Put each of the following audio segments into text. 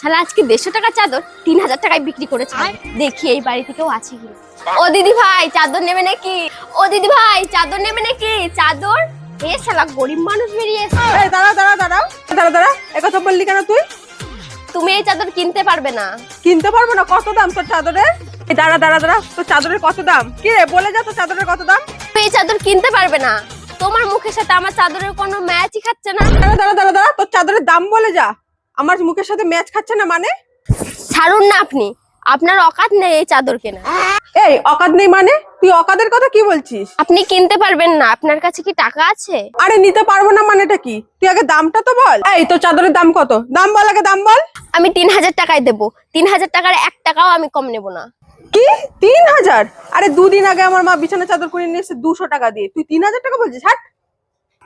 শালা আজকে দেড়শো টাকা চাদর তিন হাজার টাকায় বিক্রি করেছে। দেখি এই বাড়িতে কেউ আছে কি ও দিদি ভাই চাদর নেবে নাকি? ও দিদি ভাই চাদর নেবে নাকি? চাদর? এ শালা গরিব মানুষ বেরিয়ে এই দাঁড়া দাঁড়া দাঁড়াও দাঁড়া দাঁড়া একথা বললি কেন তুই? তুমি এই চাদর কিনতে পারবে না। কিনতে পারব না কত দাম তোর চাদরের দাঁড়া দাঁড়া দাঁড়া তোর চাদরের কত দাম? কি রে বলে যা তোর চাদরের কত দাম। তুমি এই চাদর কিনতে পারবে না। তোমার মুখের সাথে আমার চাদরের কোনো ম্যাচই খাচ্ছে না। দাঁড়া দাঁড়া দাঁড়া দাঁড়া তোর চাদরের দাম বলে যা। আমার মুখের সাথে ম্যাচ খাচ্ছে না মানে? ছাড়ুন না আপনি। আপনার অকাত নেই এই চাদর কেনা এই অকাত নেই মানে? তুই অকাদের কথা কি বলছিস? আপনি কিনতে পারবেন না। আপনার কাছে কি টাকা আছে? আরে নিতে পারব না মানেটা কি? তুই আগে দামটা তো বল। এই তোর চাদরের দাম কত? দাম বল আগে দাম বল। আমি তিন হাজার টাকায় দেবো। তিন হাজার টাকার এক টাকাও আমি কম নেব না। কি? তিন হাজার? আরে দুদিন আগে আমার মা বিছানা চাদর করে নিয়ে এসে দুশো টাকা দিয়ে। তুই তিন হাজার টাকা বলছিস? হাট।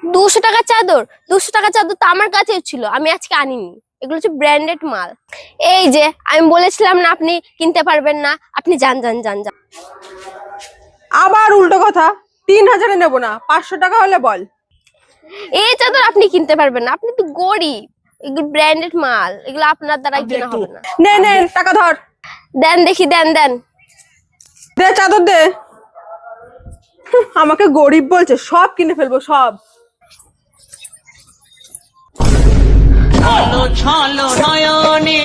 দুশো টাকা চাদর? দুশো টাকা চাদর তো আমার কাছেও ছিল। আমি আজকে আনিনি। এগুলো হচ্ছে ব্র্যান্ডেড মাল। এই যে আমি বলেছিলাম না আপনি কিনতে পারবেন না। আপনি যান যান যান যান। আবার উল্টো কথা তিন হাজারে নেব না পাঁচশো টাকা হলে বল। এই চাদর আপনি কিনতে পারবেন না আপনি তো গরিব। এগুলো ব্র্যান্ডেড মাল এগুলো আপনার দ্বারা কেনা হবে না। নে নে টাকা ধর। দেন দেখি দেন দেন। দে চাদর দে। আমাকে গরিব বলছে সব কিনে ফেলব সব। ছলো ছলো নয়নে